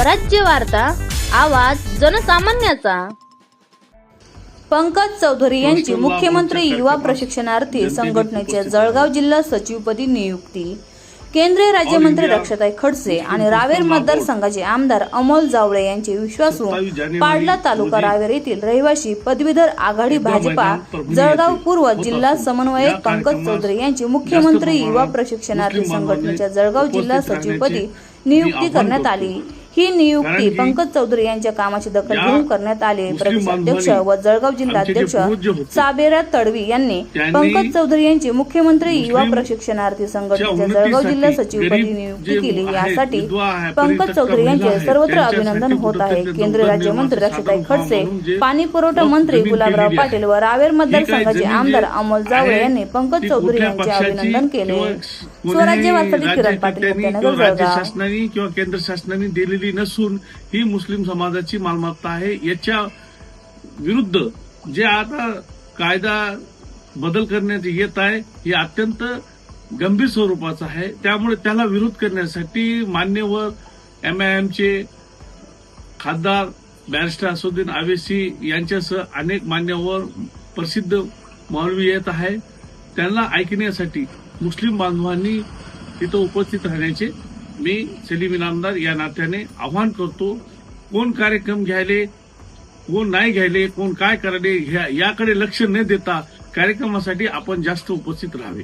स्वराज्य वार्ता आवाज जनसामान्याचा. पंकज चौधरी यांची मुख्यमंत्री युवा प्रशिक्षणार्थी संघटनेच्या जळगाव जिल्हा सचिवपदी नियुक्ती. केंद्रीय राज्यमंत्री रक्षाताई खडसे आणि रावेर मतदारसंघाचे आमदार अमोल जावळे यांचे विश्वासू पाडला तालुका रावेर येथील रहिवासी पदवीधर आघाडी भाजपा जळगाव पूर्व जिल्हा समन्वयक पंकज चौधरी यांची मुख्यमंत्री युवा प्रशिक्षणार्थी संघटनेच्या जळगाव जिल्हा सचिवपदी नियुक्ती करण्यात आली. ही नियुक्ती पंकज चौधरी यांच्या कामाची दखल घेऊन करण्यात आली. प्रदेशाध्यक्ष व जळगाव जिल्हाध्यक्ष साबेरा तडवी यांनी पंकज चौधरी यांची मुख्यमंत्री युवा प्रशिक्षणार्थी संघटनेच्या जळगाव जिल्हा सचिवपदी नियुक्ती केली. यासाठी पंकज चौधरी यांचे सर्वत्र अभिनंदन होत आहे. केंद्रीय राज्यमंत्री रक्षाताई खडसे पाणी पुरवठा मंत्री गुलाबराव पाटील व रावेर मतदारसंघाचे आमदार अमोल जावळे यांनी पंकज चौधरी यांचे अभिनंदन केले. स्वराज्य वार्तासाठी किरण पाटील जळगाव शासनाने किंवा केंद्र शासनाने दिलेली नसून ही मुस्लिम समाजाची मालमत्ता आहे. याच्या विरुद्ध जे आता कायदा बदल करण्यात येत आहे हे अत्यंत गंभीर स्वरूपाचं आहे. त्यामुळे त्याला विरोध करण्यासाठी मान्यवर एम आय एमचे खासदार बॅरिस्टर असुद्दीन आवेसी यांच्यासह अनेक मान्यवर प्रसिद्ध मौलवी येत आहे. त्यांना ऐकण्यासाठी मुस्लिम बांधवांनी तिथं उपस्थित राहण्याचे मी सलीम इनामदार या नात्याने आवाहन करतो कोण कार्यक्रम घ्यायले कोण नाही घ्यायले कोण काय करायले याकडे लक्ष न देता कार्यक्रमासाठी आपण जास्त उपस्थित राहावे.